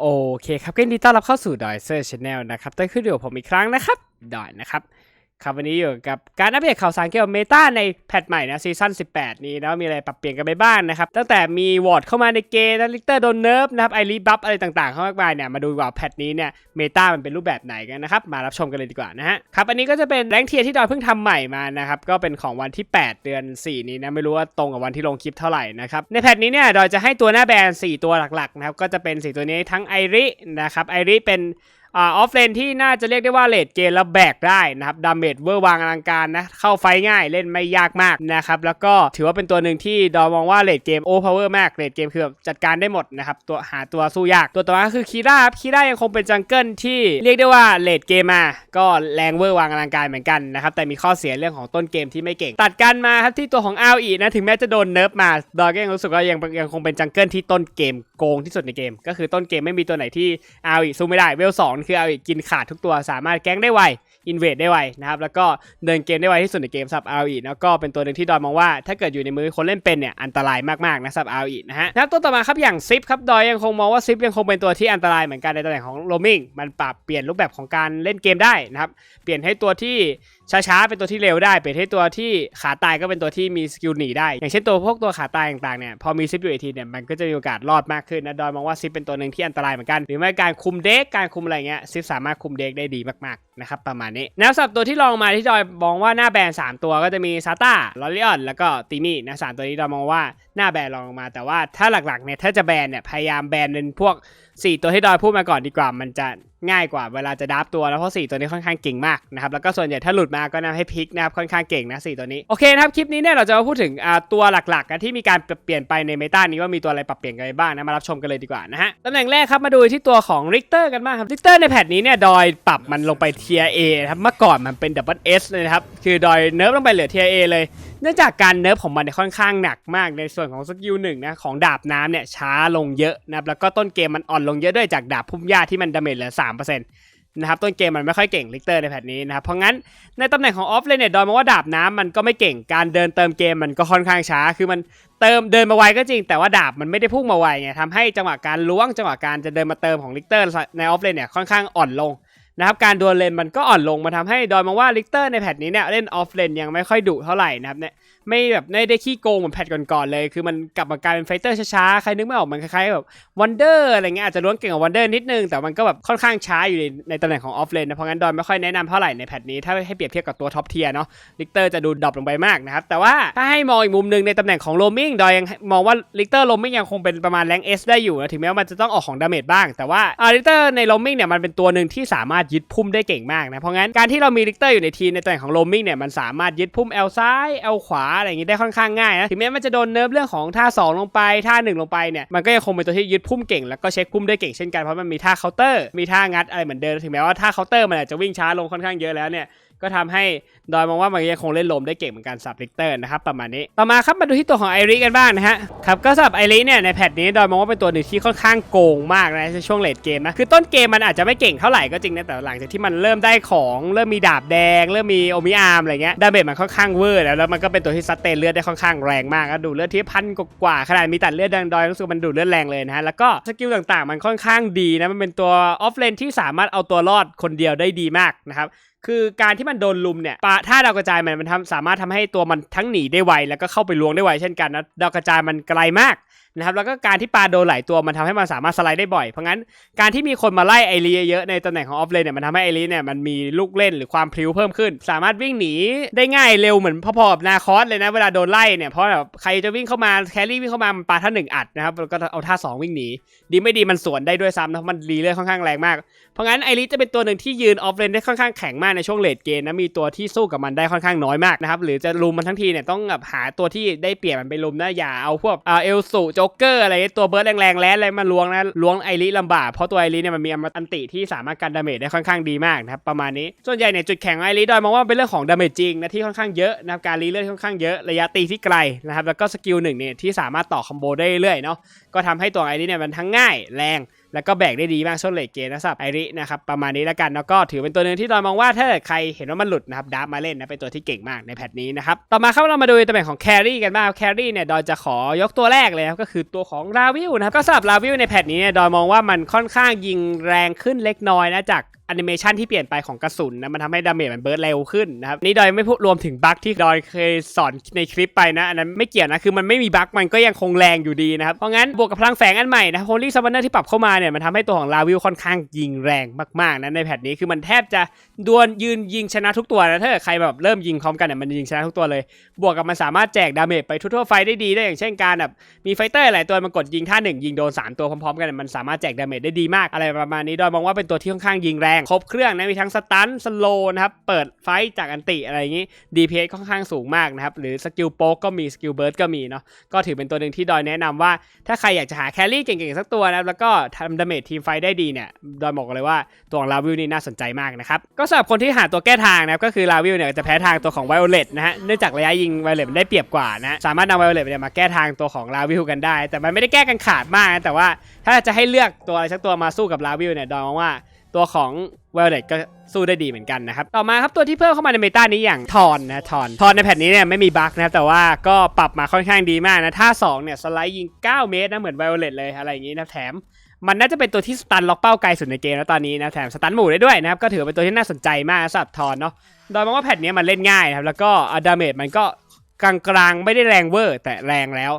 โอเคครับก็ยินดีต้อนรับเข้าสู่ดอยเซอร์ชแนลนะครับต้นขึ้นอยู่ยวผมอีกครั้งนะครับดอยนะครับ ครับวันนี้อยู่กับการอัปเดตข่าวสารเกี่ยวกับเมตาในแพทใหม่นะซีซั่น18 นี้นะมีอะไรปรับเปลี่ยนกันไปบ้างนะครับ ตั้งแต่มีวอร์ดเข้ามาในเกมนะลิกเตอร์โดนเนิร์ฟนะครับไอรีบัฟอะไรต่างๆ เข้ามากมายเนี่ยมาดูว่าแพทนี้เนี่ยเมตามันเป็นรูปแบบไหนกันนะครับ มารับชมกันเลยดีกว่านะฮะครับอันนี้ก็จะเป็นแรงเทียร์ที่ดอยเพิ่งทำใหม่มานะครับก็เป็นของวันที่ 8 เดือน 4 นี้นะไม่รู้ว่าตรงกับวันที่ลงคลิปเท่าไหร่นะครับในแพทนี้เนี่ยดอยจะให้ตัวหน้าแบรนด์4ตัวหลักๆนะครับก็จะเป็น4ตัวนี้ทั้งไอรินะครับไอริเป็น อ่าออฟเลนที่น่าจะเรียกได้ว่าเลดเกมแล้วแบกได้นะครับดาเมจเวอร์วางอลังการนะเข้าไฟง่ายเล่นไม่ยากมากนะครับแล้วก็ถือว่าเป็นตัวหนึ่งที่ดอมองว่าเลดเกมโอเวอร์มากเลดเกมคือแบบจัดการได้หมดนะครับตัวหาตัวสู้ยากตัวต่อมาคือคีร่าครับคีร่ายังคงเป็นจังเกิลที่เรียกได้ว่าเลดเกมมาก็แรงเวอร์วางอลังการเหมือนกันนะครับแต่มีข้อเสียเรื่องของต้นเกมที่ไม่เก่ง ตัดกันมาครับที่ตัวของอาอีนะถึงแม้จะโดนเนิร์ฟมาดอยก็ยังรู้สึกว่ายังยังคงเป็นจังเกิลที่ต้นเกมโกงที่สุดในเกม ก็คือต้นเกมไม่มีตัวไหนที่อาอีสู้ไม่ได้เวลสองคือเอาอีกกินขาดทุกตัวสามารถแก๊งได้ไวอินเวดได้ไวนะครับแล้วก็เดินเกมได้ไวที่สุดในเกมซับเอาอีกแล้วก็เป็นตัวหนึ่งที่ดอยมองว่าถ้าเกิดอยู่ในมือคนเล่นเป็นเนี่ยอันตรายมากๆนะซับเอาอีกนะฮะนะตัวต่อมาครับอย่างซิปครับดอยยังคงมองว่าซิปยังคงเป็นตัวที่อันตรายเหมือนกันในตำแหน่งของโรมิงมันปรับเปลี่ยนรูปแบบของการเล่นเกมได้นะครับเปลี่ยนให้ตัวที่ ช้าๆเป็นตัวที่เร็วได้ เปลี่ยนให้ตัวที่ขาตายก็เป็นตัวที่มีสกิลหนีได้ อย่างเช่นตัวพวกตัวขาตายต่างๆเนี่ยพอมีซิปอยู่ไอทีเนี่ยมันก็จะมีโอกาสรอดมากขึ้นนะดอยมองว่าซิปเป็นตัวหนึ่งที่อันตรายเหมือนกัน หรือไม่การคุมเด็กการคุมอะไรเงี้ยซิปสามารถคุมเด็กได้ดีมากๆ นะครับประมาณนี้แล้วสับตัวที่ลองมาที่ดอยมองว่าหน้าแบรนด์สามตัวก็จะมีซาต้าลอริออนแล้วก็ติมี่นะสตัวนี้ดอยมองว่าหน้าแบรนด์ลองมา แต่ว่าถ้าหลักๆเนี่ยถ้าจะแบรนเนี่ยพยายามแบรนเป็นพวก 4 ตัวที่ดอยพูดมาก่อนดีกว่ามันจะง่ายกว่าเวลาจะดับตัวแล้วเพราะ4ตัวนี้ค่อนข้างเก่งมากนะครับแล้วก็ส่วนใหญ่ถ้าหลุดมาก็นำให้พลิกนะครับค่อนข้างเก่งนะ4ตัวนี้โอเคนะครับคลิปนี้เนี่ยเราจะมาพูดถึงตัวหลักๆกันที่มีการเปลี่ยนไปในเมตานี้ว่ามีตัวอะไรปรับเปลี่ยนกันไปบ้างนะมารับชมกันเลยดีกว่านะฮะตำแหน่งแรกครับมาดูที่ตัวของริกเตอร์กันบ้างครับริกเตอร์ในแพทนี้เนี่ยดอยปรับมันลงไปเทียเอครับเมื่อก่อนมันเป็นดับเบิลเอสเลยนะครับ คือดอยเนิร์ฟลงไปเหลือเทียเอเลย เนื่องจากการเนิร์ฟของมันเนี่ยค่อนข้างหนักมากในส่วนของสกิลหนึ่งนะของดาบน้ำเนี่ยช้าลงเยอะนะครับแล้วก็ต้นเกมมันอ่อนลงเยอะด้วยจากดาบพุ่มหญ้าที่มันดาเมจเหลือ3%นะครับต้นเกมมันไม่ค่อยเก่งลิกเตอร์ในแพทนี้นะครับเพราะงั้นในตำแหน่งของออฟเลนเนี่ยดอยมองว่าดาบน้ำมันก็ไม่เก่งการเดินเติมเกมมันก็ค่อนข้างช้า คือมันเติมเดินมาไวก็จริง แต่ว่าดาบมันไม่ได้พุ่งมาไวไงทำให้จังหวะการล้วงจังหวะการจะเดินมาเติมของลิกเตอร์ในออฟเลนเนี่ยค่อนข้างอ่อนลง นะครับการดวลเลนมันก็อ่อนลงมาทำให้ดอยมองว่าลิกเตอร์ในแพทนี้เนี่ยเล่นออฟเลนยังไม่ค่อยดุเท่าไหร่นะครับเนี่ย ไม่แบบไม่ได้ขี้โกงเหมือนแพทก่อนๆเลย คือมันกลับมากลายเป็นไฟเตอร์ช้าๆ ใครนึกไม่ออกมันคล้ายๆแบบวันเดอร์อะไรเงี้ยอาจจะล้วงเก่งกว่าวันเดอร์นิดนึง แต่มันก็แบบค่อนข้างช้าอยู่ในในตำแหน่งของออฟเลนนะ เพราะงั้นดอยไม่ค่อยแนะนำเท่าไหร่ในแพทนี้ ถ้าให้เปรียบเทียบกับตัวท็อปเทียเนาะลิกเตอร์จะดูดรอปลงไปมากนะครับแต่ว่าถ้าให้มองอีกมุมหนึ่งในตำแหน่งของโรมิงดอยยังมองว่าลิกเตอร์โรมิงยังคงเป็นประมาณแรงเอสได้อยู่นะถึงแม้ว่ามันจะต้องออกของดาเมจบ้าง แต่ว่าอาลิกเตอร์ในโรมิงเนี่ยมันเป็นตัวหนึ่งที่สามารถยึดพุ่มได้เก่งมากนะเพราะงั้นการที่เรามีลิกเตอร์อยู่ในทีมในตำแหน่งของโรมิงเนี่ยมันสามารถยึดพุ่มเอลซ้ายเอลขวาอะไรอย่างงี้ได้ค่อนข้างง่ายนะถึงแม้มันจะโดนเนิร์ฟเรื่องของท่า 2 ลงไปท่า 1 ลงไปเนี่ยมันก็ยังคงเป็นตัวที่ยึดพุ่มเก่งแล้วก็เช็คพุ่มได้เก่งเช่นกันเพราะมันมีท่าเคาน์เตอร์มีท่างัดอะไรเหมือนเดิมถึงแม้ว่าท่าเคาน์เตอร์มันอาจจะวิ่งช้าลงค่อนข้างเยอะแล้วเนี่ย ก็ทำให้ดอยมองว่ามันยังคงเล่นลมได้เก่งเหมือนกันสับลิกเตอร์นะครับประมาณนี้ต่อมาครับมาดูที่ตัวของไอริกันบ้างนะฮะครับก็สำหรับไอริเนี่ยในแพทนี้ดอยมองว่าเป็นตัวหนึ่งที่ค่อนข้างโกงมากนะในช่วงเลดเกมนะคือต้นเกมมันอาจจะไม่เก่งเท่าไหร่ก็จริงนะแต่หลังจากที่มันเริ่มได้ของเริ่มมีดาบแดง เริ่มมีโอมิอาร์มอะไรเงี้ยดาเมจมันค่อนข้างเวอร์แล้วแล้วมันก็เป็นตัวที่ซัดเตนเลือดได้ค่อนข้างแรงมากก็ดูเลือดที่พันกว่าขนาดมีตัดเลือดดังดอยรู้สึกมันดูดเลือดแรงเลยนะฮะแล้วก็สกิลต่างๆ มันค่อนข้างดีนะมันเป็นตัวออฟเลนที่สามารถเอาตัวรอดคนเดียวได้ดีมากนะครับคือการที่มันโดนลุมเนี่ยปะถ้าดาวกระจายมันมันทำสามารถทำให้ตัวมันทั้งหนีได้ไวแล้วก็เข้าไปลวงได้ไวเช่นกันนะดาวกระจายมันไกลมากนะครับแล้วก็การที่ปลาโดนหลายตัวมันทำให้มันสามารถสไลด์ได้บ่อย เพราะงั้นการที่มีคนมาไล่ไอรีเยอะในตำแหน่งของออฟเลนเนี่ยมันทำให้ไอรีเนี่ยมันมีลูกเล่นหรือความพลิ้วเพิ่มขึ้น สามารถวิ่งหนีได้ง่ายเร็วเหมือนพอๆกับนาคอสเลยนะเวลาโดนไล่เนี่ยเพราะแบบใครจะวิ่งเข้ามาแครี่วิ่งเข้ามามันปาท่าหนึ่งอัดนะครับแล้วก็เอาท่าสองวิ่งหนีดีไม่ดีมันสวนได้ด้วยซ้ำนะมันรีเลือดค่อนข้างแรงมากเพราะงั้นไอริสจะเป็นตัวหนึ่งที่ยืนออฟเลนได้ค่อนข้างแข็งมากในช่วงเลดเกมนะมีตัวที่สู้กับมันได้ค่อนข้างน้อยมากนะครับหรือจะลุมมันทั้งทีเนี่ยต้องแบบหาตัวที่ได้เปรียบมันไปลุมนะอย่าเอาพวกเอลสูโจกเกอร์อะไรตัวเบิร์ดแรงๆแล้อะไรมาล้วงนะล้วงไอริลำบากเพราะตัวไอริเนี่ยมันมีอันติที่สามารถกันดาเมจได้ค่อนข้างดีมากนะครับประมาณนี้ส่วนใหญ่เนี่ยจุดแข็งไอริดอยมองว่าเป็นเรื่องของดาเมจจริงนะที่ค่อนข้างเยอะนะครับการรีเลือดค่อนข้างเยอะระยะตีที่ไกลนะครับแล้วก็สกิลหนึ่งเนี่ยที่สามารถต่อคอมโบได้เรื่อยเนาะก็ทำให้ตัวไอริเนี่ยมันทั้งง่ายแรง แล้วก็แบกได้ดีมากช่วงเลทเกมนะครับไอรินะครับประมาณนี้แล้วกันแล้วก็ถือเป็นตัวหนึ่งที่ดอยมองว่าถ้าใครเห็นว่ามันหลุดนะครับดับมาเล่นนะเป็นตัวที่เก่งมากในแพทนี้นะครับต่อมาครับเรามาดูตำแหน่งของแครี่กันบ้างแครี่เนี่ยดอยจะขอยกตัวแรกเลยครับก็คือตัวของลาวิลนะครับก็สำหรับลาวิลในแพทนี้เนี่ยดอยมองว่ามันค่อนข้างยิงแรงขึ้นเล็กน้อยนะจาก แอนิเมชันที่เปลี่ยนไปของกระสุนนะมันทำให้ดาเมจมันเบิร์ดเร็วขึ้นนะครับนี่ดอยไม่พูดรวมถึงบั๊กที่ดอยเคยสอนในคลิปไปนะอันนั้นไม่เกี่ยวนะคือมันไม่มีบั๊กมันก็ยังคงแรงอยู่ดีนะครับเพราะงั้นบวกกับพลังแฝงอันใหม่นะ Holy Summoner ที่ปรับเข้ามาเนี่ยมันทำให้ตัวของลาวิลค่อนข้างยิงแรงมากๆนะในแพทนี้คือมันแทบจะดวลยืนยิงชนะทุกตัวนะถ้าใครแบบเริ่มยิงพร้อมกันเนี่ยมันยิงชนะทุกตัวเลย บวกกับมันสามารถแจกดาเมจไปทั่วๆไฟได้ดีได้อย่างเช่นการแบบมีไฟเตอร์หลายตัวมันกดยิงท่าหนึ่งยิงโดนสามตัวพร้อมๆกันเนี่ยมันสามารถแจกดาเมจได้ดีมากอะไรประมาณนี้ดอยมองว่าเป็นตัวที่ค่อนข้างยิงแรงครบเครื่องนะมีทั้งสตันสโลนะครับเปิดไฟจากอันติอะไรอย่างนี้ DPS ค่อนข้างสูงมากนะครับหรือสกิลโป๊กก็มีสกิลเบิร์ดก็มีเนาะก็ถือเป็นตัวหนึ่งที่ดอยแนะนำว่า ถ้าใครอยากจะหาแครี่เก่งๆสักตัวนะครับแล้วก็ทำดาเมจทีมไฟได้ดีเนี่ยดอยบอกเลยว่าตัวของลาวิลนี่น่าสนใจมากนะครับก็สำหรับคนที่หาตัวแก้ทางนะครับก็คือลาวิลเนี่ยจะแพ้ทางตัวของไวโอเลตนะฮะเนื่องจากระยะยิงไวโอเลตมันได้เปรียบกว่านะสามารถนำไวโอเลตเนี่ยมาแก้ทางตัวของลาวิลกันได้ แต่มันไม่ได้แก้กันขาดมากนะแต่ว่าถ้าจะให้เลือกตัวอะไรสักตัวมาสู้กับลาวิลเนี่ยดอยมองว่า ตัวของไวโอเลตก็สู้ได้ดีเหมือนกันนะครับ ต่อมาครับตัวที่เพิ่มเข้ามาในเมตานี้อย่างทอนนะทอนทอนในแผ่นนี้เนี่ยไม่มีบั๊กนะแต่ว่าก็ปรับมาค่อนข้างดีมากนะท่า2เนี่ยสไลด์ยิง 9 เมตรนะเหมือนไวโอเลตเลยอะไรอย่างนี้นะแถม มันน่าจะเป็นตัวที่สตันล็อกเป้าไกลสุดในเกมแล้วตอนนี้นะแถมสตันหมู่ได้ด้วยนะครับก็ถือเป็นตัวที่น่าสนใจมากสำหรับทอนเนาะโดยมองว่าแพทเนี้มันเล่นง่ายนะครับแล้วก็ดาเมจมันก็กลางๆไม่ได้แรงเวอร์แต่แรงแล้ว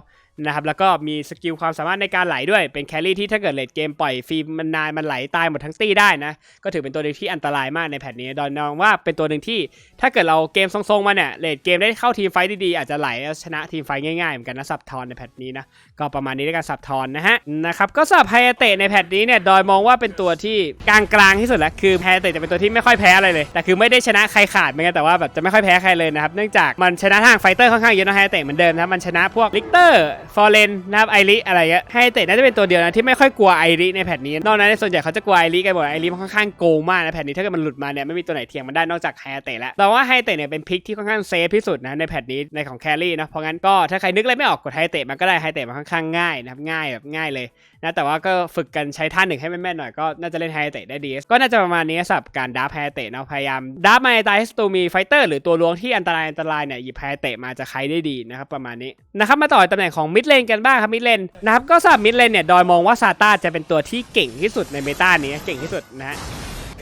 นะครับแล้วก็มีสกิลความสามารถในการไหลด้วยเป็นแครี่ที่ถ้าเกิดเลดเกมปล่อยฟิล์มมันนานมันไหลตายหมดทั้งตี้ได้นะก็ถือเป็นตัวหนึ่งที่อันตรายมากในแพทนี้ดอนมองว่าเป็นตัวหนึ่งที่ ถ้าเกิดเราเกมทรงๆมาเนี่ยเลดเกมได้เข้าทีมไฟท์ดีๆอาจจะไหลแล้วชนะทีมไฟท์ง่ายๆเหมือนกันนะสับทอนในแพทนี้นะก็ประมาณนี้ในการสับทอนนะฮะนะครับก็สำหรับไฮเตะในแพทนี้เนี่ยดอยมองว่าเป็นตัวที่กลางๆที่สุดแล้วคือไฮเตะจะเป็นตัวที่ไม่ค่อยแพ้อะไรเลยแต่คือไม่ได้ชนะใครขาดเหมือนกันแต่ว่าแบบจะไม่ค่อยแพ้ใครเลยนะครับเนื่องจากมันชนะทางไฟเตอร์ค่อนข้างเยอะนะไฮเตะเหมือนเดิมนะมันชนะพวกลิกเตอร์ฟอร์เรนนะครับไอริอะไรเงี้ยไฮเตะน่าจะเป็นตัวเดียวนะที่ไม่ค่อยกลัวไอริในแพทนี้ นอกนั้นในส่วนใหญ่เขาจะกลัวไอริกันหมดไอริมันค่อนข้างโกงมากนะแพทนี้ถ้าเกิดมันหลุดมาเนี่ยไม่มีตัวไหนเทียงมันได้นอกจากไฮเตะแล้วแต่ว่าไฮเตะเนี่ยเป็นพิกที่ค่อนข้างเซฟที่สุดนะในแพทนี้ในของแครี่นะเพราะงั้นก็ถ้าใครนึกอะไรไม่ออกกดไฮเตะมันก็ได้ไฮเตะมันค่อนข้างง่ายนะครับง่ายแบบง่ายเลย นะแต่ว่าก็ฝึกกันใช้ท่าหนึ่งให้แม่นๆหน่อยก็น่าจะเล่นไฮเตะได้ดี ก็น่าจะประมาณนี้สำหรับการดับไฮเตะเนาะพยายามดับมาในตายให้ศัตรูมีไฟเตอร์หรือตัวล้วงที่อันตรายอันตรายเนี่ยหยิบไฮเตะมาจะใครได้ดีนะครับประมาณนี้นะครับมาต่อตำแหน่งของมิดเลนกันบ้างครับมิดเลนนะครับก็สำหรับมิดเลนเนี่ยดอยมองว่าซาต้าจะเป็นตัวที่เก่งที่สุดในเมตานี้เก่งที่สุดนะฮะ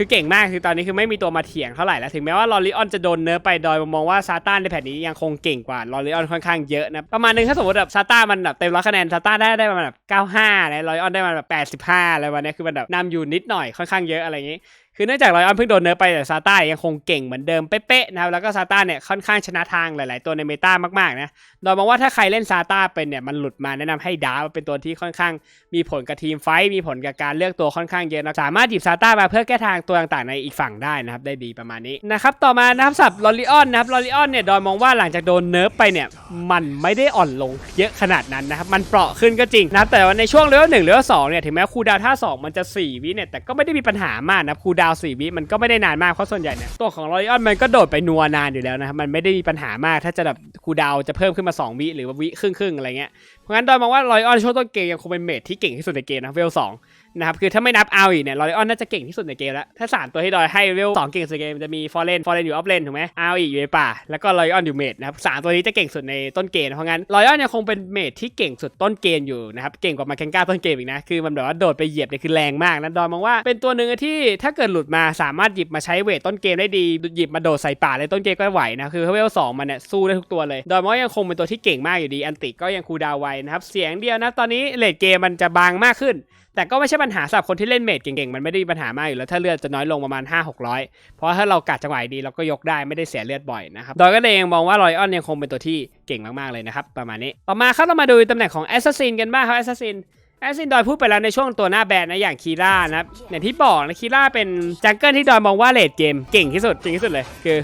คือเก่งมากคือตอนนี้คือไม่มีตัวมาเถียงเท่าไหร่แล้วถึงแม้ว่าลอริออนจะโดนเนิร์ฟไปดอยมองว่าซาต้าในแผ่นนี้ยังคงเก่งกว่าลอริออนค่อนข้างเยอะนะประมาณนึงถ้าสมมติแบบซาต้ามันแบบเต็มร้อยคะแนนซาต้าได้ได้ประมาณแบบ95นะลอริออนได้ประมาณแบบ85อะไรวันนี้คือมันแบบนำอยู่นิดหน่อยค่อนข้างเยอะอะไรอย่างนี้ คือเนื่องจากลอริออนเพิ่งโดนเนิร์ฟไปแต่ซาต้ายังคงเก่งเหมือนเดิมเป๊ะๆนะครับแล้วก็ซาต้าเนี่ยค่อนข้างชนะทางหลาย ๆ ตัวในเมตามากๆนะโดยมองว่าถ้าใครเล่นซาต้าเป็นเนี่ยมันหลุดมาแนะนำให้ดาร์เป็นตัวที่ค่อนข้างมีผลกับทีมไฟมีผลกับการเลือกตัวค่อนข้างเยอะนะสามารถหยิบซาต้ามาเพื่อแก้ทางตัวต่าง ๆ ในอีกฝั่งได้นะครับได้ดีประมาณนี้นะครับต่อมานะครับสับลอริออนนะครับลอริออนเนี่ยดอยมองว่าหลังจากโดนเนิร์ฟไปเนี่ยมันไม่ได้อ่อนลงเยอะขนาดนั้นนะครับมันเปราะขึ้นก็จริงนะแต่ว่าในช่วงเลเวลหนึ่งเลเวลสองเนี่ยถึงแม้คูดาวท่าสองมันจะสี่วิเนี่ยแต่ก็ไม่ได้มีปัญหามากนะคูดาวน์สี่วิมันก็ไม่ได้นานมากเพราะส่วนใหญ่เนี่ยตัวของรอยออนมันก็โดดไปนัวนานอยู่แล้วนะครับมันไม่ได้มีปัญหามากถ้าจะแบบคูดาวจะเพิ่มขึ้นมาสองวิหรือว่าวิครึ่งครึ่งๆอะไรเงี้ย ราะงั้นดอยมองว่าลอยออนช่วงต้นเกมยังคงเป็นเมทที่เก่งที่สุดในเกมนะเวลสองนะครับคือถ้าไม่นับเอาอีกเนี่ยลอยออนน่าจะเก่งที่สุดในเกมแล้วถ้า3ตัวที่ดอยให้เวลสองเก่งสุดในเกมมันจะมีฟอร์เรนฟอร์เรนอยู่ออฟเลนถูกไหมเอาอีกอยู่ในป่าแล้วก็ลอยออนอยู่เมทนะครับสามตัวนี้จะเก่งสุดในต้นเกมเพราะงั้นลอยออนยังคงเป็นเมทที่เก่งสุดต้นเกมอยู่นะครับเก่งกว่ามาเคนก้าต้นเกมอีกนะคือมันแบบว่าโดดไปเหยียบเนี่ยคือแรงมากนะดอยมองว่าเป็นตัวหนึ่งที่ถ้าเกิดหลุดมาสามารถหยิบมาใช้เวทต้นเกมได้ดีหยิบมาโดดใส่ป่าเลยต้นเกมก็ไหวนะคือเวลสองมันเนี่ยสู้ได้ทุกตัวเลยดอยมองยังคงเป็นตัวที่เก่งมากอยู่ดีอันติก็ยังคูดาวไวนะครับ เสียงเดียวนะตอนนี้เลดเกมมันจะบางมากขึ้น แต่ก็ไม่ใช่ปัญหาสำหรับคนที่เล่นเมดเก่งๆ มันไม่ได้มีปัญหามากอยู่แล้วถ้าเลือดจะน้อยลงประมาณ 5 600 เพราะถ้าเรากัดจังหวะดีเราก็ยกได้ไม่ได้เสียเลือดบ่อยนะครับดอยก็เลยยังมองว่าลอยออนยังคงเป็นตัวที่เก่งมากๆเลยนะครับประมาณนี้ต่อมาครับเรามาดูตำแหน่งของแอสซัสซินกันบ้างครับแอสซัสซินแอสซัสซินดอยพูดไปแล้วในช่วงตัวหน้าแบนนะอย่างคีร่านะอย่างที่บอกนะคีร่าเป็นจังเกิลที่ดอยมองว่าเลดเกมเก่งที่สุดเก่งที่สุดเลยคือ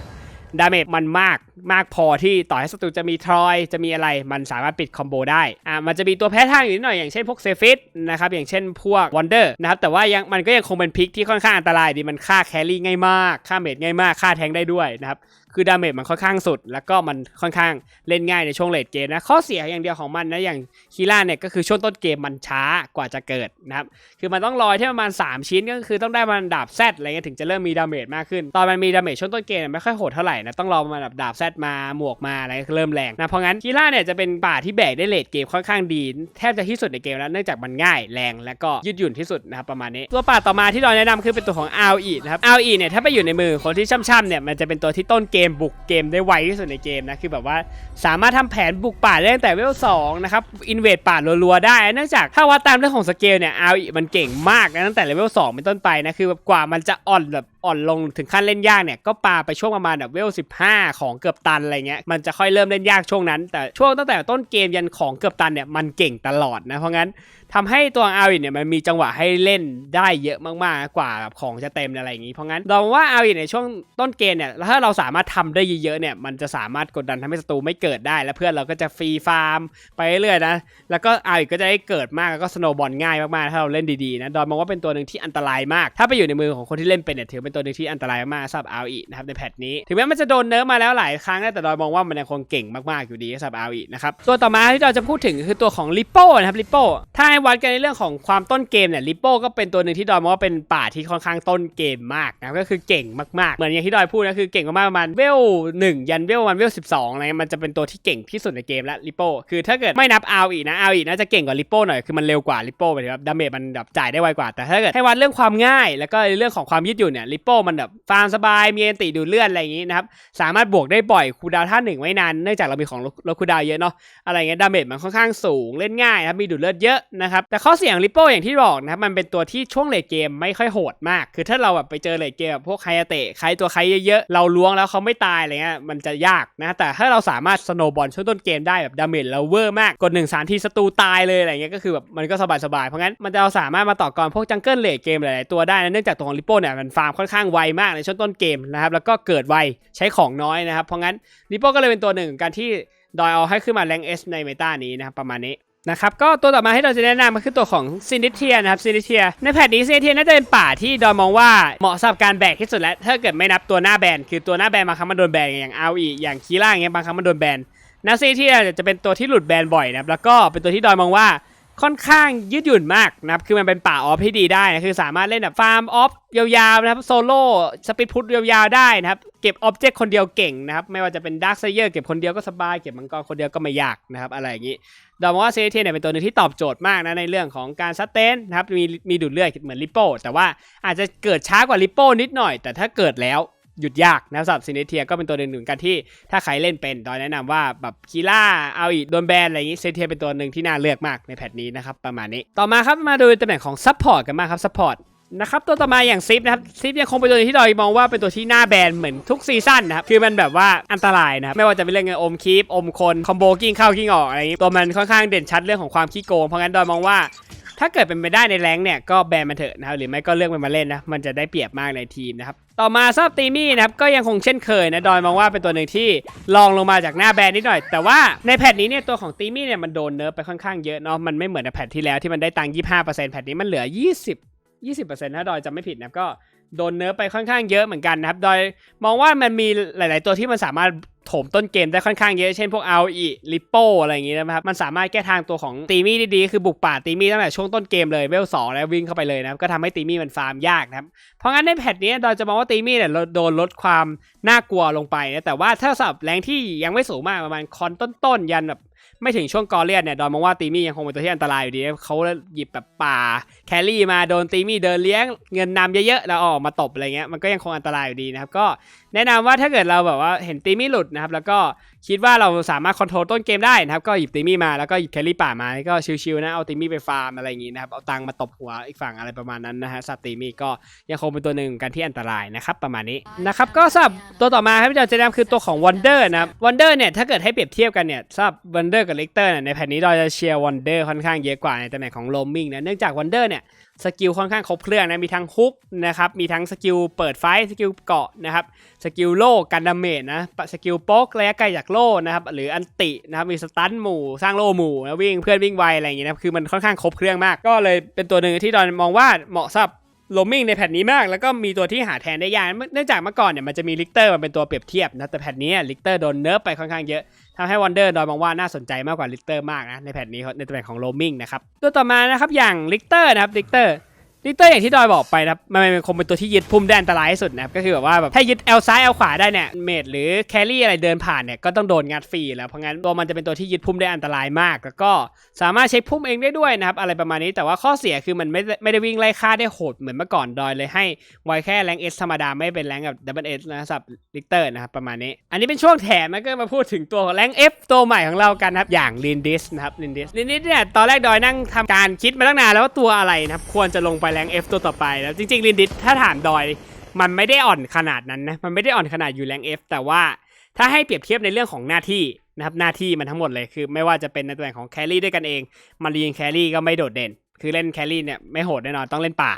ดาเมจมันมากมากพอที่ต่อให้ศัตรูจะมีทรอยจะมีอะไรมันสามารถปิดคอมโบได้อ่ามันจะมีตัวแพ้ทางอยู่นิดหน่อยอย่างเช่นพวกเซฟิตนะครับอย่างเช่นพวกวันเดอร์นะครับแต่ว่ายังมันก็ยังคงเป็นพิกที่ค่อนข้างอันตรายดีมันฆ่าแครี่ง่ายมากฆ่าเมดง่ายมากฆ่าแทงได้ด้วยนะครับคือดาเมจมันค่อนข้างสุด แล้วก็มันค่อนข้างเล่นง่ายในช่วงเลดเกมนะข้อเสียอย่างเดียวของมันนะอย่างคีล่าเนี่ยก็คือช่วงต้นเกมมันช้ากว่าจะเกิดนะครับคือมันต้องรอที่ประมาณ 3 ชิ้นก็คือต้องได้มันดาบแซดอะไรเงี้ยถึงจะเริ่มมีดาเมจมากขึ้น ตอนมันมีดาเมจช่วงต้นเกมไม่ค่อยโหดเท่าไหร่นะต้องรอมาแบบดาบแซดมาหมวกมาอะไรเริ่มแรงนะเพราะงั้นคีล่าเนี่ยจะเป็นป่าที่แบกได้เลดเกมค่อนข้างดี แทบจะที่สุดในเกมแล้วเนื่องจากมันง่ายแรงและก็ยืดหยุ่นที่สุดนะครับประมาณนี้ ตัวป่าต่อมาที่เราแนะนำคือเป็นตัวของ RE นะครับ RE เนี่ยถ้าไปอยู่ในมือคนที่ช่ำๆเนี่ยมันจะเป็นตัวที่ต้นเกมบุกเกมได้ไวที่สุดในเกมนะคือแบบว่าสามารถทำแผนบุกป่าได้ตั้งแต่เวล2นะครับอินเวดป่ารัวๆได้เนื่องจากถ้าวัดตามเรื่องของสเกลเนี่ย RE มันเก่งมากนะตั้งแต่เลเวล2เป็นต้นไปนะคือแบบกว่ามันจะอ่อนแบบอ่อนลงถึงขั้นเล่นยากเนี่ยก็ปาไปช่วงประมาณแบบเวล15ของเกือบตันอะไรเงี้ยมันจะค่อยเริ่มเล่นยากช่วงนั้น แต่ช่วงตั้งแต่ต้นเกมยันของเกือบตันเนี่ยมันเก่งตลอดนะเพราะงั้นทำให้ตัวอาวินเนี่ยมันมีจังหวะให้เล่นได้เยอะมากๆกว่าแบบของจะเต็มอะไรอย่างนี้ เพราะงั้นเราว่าอาวินในช่วงต้นเกมเนี่ยถ้าเราสามารถทำได้เยอะๆเนี่ยมันจะสามารถกดดันทำให้ศัตรูไม่เกิดได้ แล้วเพื่อนเราก็จะฟรีฟาร์มไปเรื่อยๆนะแล้วก็อาวินก็จะได้เกิดมากแล้วก็สโนว์บอลง่ายมากๆถ้าเราเล่นดีๆนะดอนมองว่าเป็นตัวหนึ่งที่อันตรายมาก ถ้าไปอยู่ในมือของคนที่เล่นเป็นเนี่ยถือเป็นตัวหนึ่งที่อันตรายมากสำหรับอาวินะครับในแพทนี้ถึงแม้มันจะโดนเนิร์ฟมาแล้วหลายครั้งแต่ดอนมองว่ามันยังคงเก่งมากๆอยู่ดีสำหรับอาวินะครับตัวต่อมาที่เราจะพูดถึงคือตัวของลิปโป้นะครับลิปโป้ถ้าให้วัดกันในเรื่องของความต้นเกมเนี่ยลิปโป้ก็เป็นตัวหนึ่งที่ดอยมองว่าเป็นป่าที่ค่อนข้างต้นเกมมากนะก็คือเก่งมากๆ เหมือนอย่างที่ดอยพูดนะคือเก่งมากๆประมาณเวลหนึ่งยันเวลวันเวลสิบสองอะไรเงี้ยมันจะเป็นตัวที่เก่งที่สุดในเกมแล้วลิปโป้คือถ้าเกิดไม่นับอาอีนะอาอีน่าจะเก่งกว่าลิปโป้หน่อยคือมันเร็วกว่าลิปโป้ไปเลยครับดาเมจมันแบบจ่ายได้ไวกว่าแต่ถ้าเกิดให้วัดเรื่องความง่าย แล้วก็เรื่องของความยืดหยุ่นเนี่ยลิปโป้มันแบบฟาร์มสบายมีเอนติดูดเลือดอะไรอย่างงี้นะครับสามารถบวกได้บ่อยคูดาวท่าหนึ่งไว้นานเนื่องจากเรามีของลดคูดาวเยอะเนาะอะไรเงี้ยดาเมจมันค่อนข้างสูงเล่นง่ายครับมีดูดเลือดเยอะนะครับ แต่ข้อเสียของลิปโป้อย่างที่บอกนะครับ มันเป็นตัวที่ช่วงเลทเกมไม่ค่อยโหดมาก คือถ้าเราแบบไปเจอเลทเกมแบบพวกไคาเตะใครตัวใครเยอะๆ เราล้วงแล้วเขาไม่ตายอะไรเงี้ย มันจะยากนะ แต่ถ้าเราสามารถสโนบอลช่วงต้นเกมได้แบบดาเมจเราเวอร์มาก กดหนึ่งสามทีศัตรูตายเลยอะไรเงี้ย ก็คือแบบมันก็สบายๆ เพราะงั้นมันจะเราสามารถมาต่อกรพวกจังเกิลเลทเกมหลายๆตัวได้นะเนื่องจากตัวของลิปโป้เนี่ยมันฟาร์มค่อนข้างไวมากในช่วงต้นเกมนะครับ แล้วก็เกิดไวใช้ของน้อยนะครับ เพราะงั้นลิปโป้ก็เลยเป็นตัวหนึ่งการที่ดอยเอาให้ขึ้นมาแรงเอสในเมตานี้นะครับประมาณนี้ นะครับก็ตัวต่อมาที่เราจะแนะนำก็คือตัวของซินิเทียนะครับซินิเทียในแพทนี้ซินิเทียน่าจะเป็นป่าที่ดอยมองว่าเหมาะสำหรับการแบกที่สุดแล้วถ้าเกิดไม่นับตัวหน้าแบนคือตัวหน้าแบนบางครั้งมันโดนแบนอย่างเอาอีอย่างคีล่าอย่างเงี้ยบางครั้งมันโดนแบนนาซินิเทียจะเป็นตัวที่หลุดแบนบ่อยนะครับแล้วก็เป็นตัวที่ดอยมองว่าค่อนข้างยืดหยุ่นมากนะครับคือมันเป็นป่าออฟที่ดีได้นะคือสามารถเล่นแบบฟาร์มออฟยาวๆนะครับโซโล่สปิดพุทยาวๆได้นะครับเก็บออบเจกต์คนเดียวเก่งนะครับไม่ว่าจะเป็นดาร์คไซเยอร์เก็บคนเดียวก็สบายเก็บมังกรคนเดียวก็ไม่ยากนะครับอะไรอย่างนี้ ดอมว่าเซเทียเนี่ยเป็นตัวหนึ่งที่ตอบโจทย์มากนะในเรื่องของการซัตเตนนะครับมีมีดูดเลือดเหมือนลิโป้แต่ว่าอาจจะเกิดช้ากว่าลิโป้นิดหน่อย แต่ถ้าเกิดแล้วหยุดยากนะครับสำหรับซินเทียก็เป็นตัวหนึ่งหนึ่งกันที่ถ้าใครเล่นเป็นดอยแนะนำว่าแบบคีล่าเอาอีกโดนแบนอะไรอย่างนี้เซเทียเป็นตัวหนึ่งที่น่าเลือกมากในแพทนี้นะครับประมาณนี้ต่อมาครับมาดูตำแหน่งของซัพพอร์ตกันมากครับซัพพอร์ต นะครับตัวต่อมาอย่างซิปนะครับซิปยังคงเป็นตัวที่ดอยมองว่าเป็นตัวที่หน้าแบนเหมือนทุกซีซั่นนะครับคือมันแบบว่าอันตรายนะครับไม่ว่าจะเป็นเรื่องเงินอมคีปอมคนคอมโบกิ้งเข้ากิ้งออกอะไรอย่างนี้ตัวมันค่อนข้างเด่นชัดเรื่องของความขี้โกงเพราะงั้นดอยมองว่าถ้าเกิดเป็นไปได้ในแรงเนี่ยก็แบนมันเถอะนะครับหรือไม่ก็เลือกมันมาเล่นนะมันจะได้เปรียบมากในทีมนะครับต่อมาซาบตีมี่นะครับก็ยังคงเช่นเคยนะดอยมองว่าเป็นตัวหนึ่งที่ลองลงมาจากหน้าแบนนิดหน่อย แต่ว่าในแพทนี้เนี่ยตัวของตีมี่เนี่ยมันโดนเนิร์ฟไปค่อนข้างเยอะเนาะมันไม่เหมือนในแพทที่แล้วที่มันได้ตังค์25%แพทนี้มันเหลือ 20 20%ถ้าดอยจำไม่ผิดนะครับก็โดนเนิร์ฟไปค่อนข้างเยอะเหมือนกันนะครับดอยมองว่ามันมีหลาย ๆ ตัวที่มันสามารถโถมต้นเกมได้ค่อนข้างเยอะ เช่นพวกเอาอีลิปโปอะไรอย่างงี้นะครับ มันสามารถแก้ทางตัวของตีมี่ได้ดีคือบุกป่าตีมี่ตั้งแต่ช่วงต้นเกมเลยเวลสองแล้ววิ่งเข้าไปเลยนะครับ ก็ทำให้ตีมี่มันฟาร์มยากนะครับ เพราะงั้นในแพทนี้ดอยจะมองว่าตีมี่เนี่ยโดนลดความน่ากลัวลงไปนะ แต่ว่าถ้าสับแรงที่ยังไม่สูงมากประมาณคอนต้น ๆ ยันแบบ ไม่ถึงช่วงกอเลียนเนี่ยดอนมองว่าตีมี่ยังคงเป็นตัวที่อันตรายอยู่ดีเขาหยิบแบบป่าแครี่มาโดนตีมี่เดินเลี้ยงเงินนำเยอะๆแล้วออกมาตบอะไรเงี้ยมันก็ยังคงอันตรายอยู่ดีนะครับก็แนะนำว่าถ้าเกิดเราแบบว่าเห็นตีมี่หลุดนะครับแล้วก็คิดว่าเราสามารถคอนโทรลต้นเกมได้นะครับก็หยิบตีมี่มาแล้วก็หยิบแครี่ป่ามาก็ชิวๆนะเอาตีมี่ไปฟาร์มอะไรอย่างงี้นะครับเอาตังมาตบหัวอีกฝั่งอะไรประมาณนั้นนะฮะสัตว์ตีมี่ก็ยังคงเป็นตัวหนึ่งกันที่อันตรายนะครับประมาณนี้นะครับก็สำหรับตัวต่อมาครับที่เราจะแนะนำคือตัวของ Wonder นะครับ Wonder เนี่ยถ้าเกิดให้เปรียบเทียบกันเนี่ยสำหรับ Wonder กับ Lecter เนี่ยในแผ่นนี้เราจะเชียร์ Wonder ค่อนข้างเยอะกว่าในตำแหน่งของ roaming นะเนื่องจาก Wonder เนี่ยสกิลค่อนข้างครบเครื่องนะมีทั้งฮุกนะครับมีทั้งสกิลเปิดไฟสกิลเกาะนะครับสกิลโล่กันดาเมจนะสกิลโป๊กระยะไกลจากโล่นะครับหรืออันตินะครับมีสตันหมู่สร้างโล่หมู่นะวิ่งเพื่อนวิ่งไวอะไรอย่างเงี้ยนะคือมันค่อนข้างครบเครื่องมาก ก็เลยเป็นตัวหนึ่งที่ดอนมองว่าเหมาะสำหรับ โลมมิ่งในแพทนี้มาก แล้วก็มีตัวที่หาแทนได้ยากเนื่องจากเมื่อก่อนเนี่ยมันจะมีลิกเตอร์มันเป็นตัวเปรียบเทียบนะแต่แพทนี้ลิกเตอร์โดนเนิร์ฟไปค่อนข้างเยอะทำให้วันเดอร์ดอยมองว่าน่าสนใจมากกว่าลิกเตอร์มากนะในแพทนี้ในตำแหน่งของโลมมิ่งนะครับตัวต่อมานะครับอย่างลิกเตอร์นะครับลิกเตอร์ ลิเตอร์อย่างที่ดอยบอกไปนะครับมันเป็นคงเป็นตัวที่ยึดพุ่มได้อันตรายที่สุดนะครับก็คือแบบว่าแบบถ้ายึดเอลซ้ายเอลขวาได้เนี่ยเมดหรือแครี่อะไรเดินผ่านเนี่ยก็ต้องโดนงัดฟรีแล้วเพราะงั้นตัวมันจะเป็นตัวที่ยึดพุ่มได้อันตรายมาก แล้วก็สามารถเช็คพุ่มเองได้ด้วยนะครับอะไรประมาณนี้แต่ว่าข้อเสียคือมันไม่ได้ไม่ได้วิ่งไล่ฆ่าได้โหดเหมือนเมื่อก่อนดอยเลยให้ไวแค่แรงเอสธรรมดาไม่เป็นแรงกับดับเบิลเอสนะสับลิเตอร์นะครับประมาณนี้ อันนี้เป็นช่วงแถมนะก็มาพูดถึงตัวแรงเอฟตัวใหม่ของเรากันนะครับอย่างลินดิสนะครับลินดิสลินดิสเนี่ยตอนแรกดอยนั่งทำการคิดมาตั้งนานแล้วว่าตัวอะไรนะครับควรจะลงไปแรงเอฟตัวต่อไปแล้วจริงๆลินดิสถ้าถามดอย มันไม่ได้อ่อนขนาดนั้นนะมันไม่ได้อ่อนขนาดอยู่แรงเอฟแต่ว่าถ้าให้เปรียบเทียบในเรื่องของหน้าที่นะครับหน้าที่มันทั้งหมดเลยคือไม่ว่าจะเป็นในตำแหน่งของแครี่ด้วยกันเองมารีนแครี่ก็ไม่โดดเด่น คือเล่นแครี่เนี่ยไม่โหดแน่นอนต้องเล่นป่า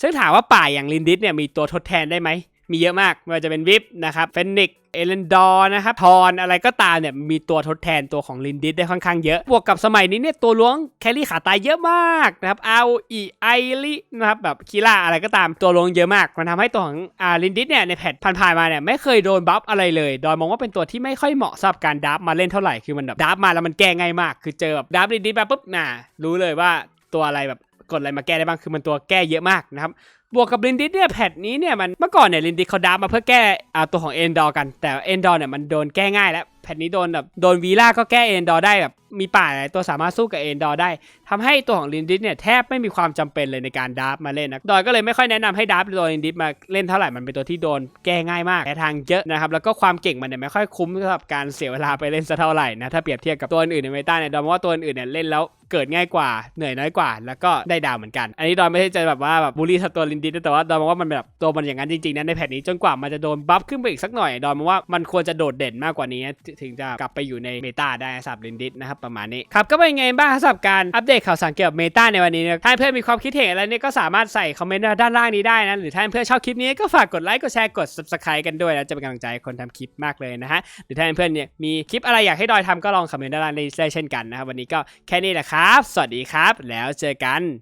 ซึ่งถามว่าป่าอย่างลินดิสเนี่ยมีตัวทดแทนได้ไหม มีเยอะมากไม่ว่าจะเป็นวิปนะครับเฟนิกเอเลนดอร์นะครับทอนอะไรก็ตามเนี่ยมีตัวทดแทนตัวของลินดิสได้ค่อนข้างเยอะบวกกับสมัยนี้เนี่ยตัวล้วงแคลรี่ขาตายเยอะมากนะครับเอาอีไอรินะครับแบบคีล่าอะไรก็ตามตัวล้วงเยอะมาก มันทำให้ตัวของอ่าลินดิสเนี่ยในแพทผ่านๆมาเนี่ยไม่เคยโดนบัฟอะไรเลยโดยมองว่าเป็นตัวที่ไม่ค่อยเหมาะสำหรับการดับมาเล่นเท่าไหร่คือมันแบบดับมาแล้วมันแก้ง่ายมาก คือเจอแบบดับลินดิสมาปุ๊บน่ะรู้เลยว่าตัวอะไรแบบกดอะไรมาแก้ได้บ้างคือมันตัวแก้เยอะมากนะครับ บวกกับลินดิสเนี่ยแพทนี้เนี่ยมันเมื่อก่อนเนี่ยลินดิสเขาดับมาเพื่อแก้อ่าตัวของเอนดอร์กันแต่เอนดอร์เนี่ยมันโดนแก้ง่ายแล้วแพทนี้โดนแบบโดนวีล่าก็แก้เอนดอร์ได้แบบ มีป่าหลายตัวสามารถสู้กับเอนดอร์ได้ทำให้ตัวของลินดิสเนี่ยแทบไม่มีความจำเป็นเลยในการดับมาเล่นนะดอยก็เลยไม่ค่อยแนะนำให้ดับตัวลินดิสมาเล่นเท่าไหร่มันเป็นตัวที่โดนแก้ง่ายมากแก้ทางเยอะนะครับแล้วก็ความเก่งมันเนี่ยไม่ค่อยคุ้มสำหรับการเสียเวลาไปเล่นสักเท่าไหร่นะถ้าเปรียบเทียบกับตัวอื่นในเมตาเนี่ยดอยมองว่าตัวอื่นเนี่ยเล่นแล้วเกิดง่ายกว่าเหนื่อยน้อยกว่า แล้วก็ได้ดาวเหมือนกัน อันนี้ดอยไม่ใช่จะแบบว่าแบบบูลลี่ตัวลินดิสแต่ว่าดอยมองว่ามันแบบตัวมันอย่างนั้นจริงๆนะในแพทนี้จนกว่ามันจะโดนบัฟขึ้นไปอีกสักหน่อยดอยมองว่ามันควรจะโดดเด่นมากกว่านี้ถึถึงจะกลับไปอยู่ในเมตาได้สำหรับลินดิสนะครับประมาณนี้ครับก็เป็นไงบ้างสำหรับการอัปเดตข่าวสารเกี่ยวกับเมตาในวันนี้นะถ้าเพื่อนมีความคิดเห็นอะไรเนี่ยก็สามารถใส่คอมเมนต์ด้านล่างนี้ได้นะหรือถ้าเพื่อนชอบคลิปนี้ก็ฝากกดไลค์กดแชร์กด subscribe กันด้วยนะจะเป็นกำลังใจคนทำคลิปมากเลยนะฮะหรือถ้าเพื่อนเนี่ยมีคลิปอะไรอยากให้ดอยทำก็ลองคอมเมนต์ด้านล่างได้เช่นกันนะครับวันนี้ก็แค่นี้แหละครับ สวัสดีครับ แล้วเจอกัน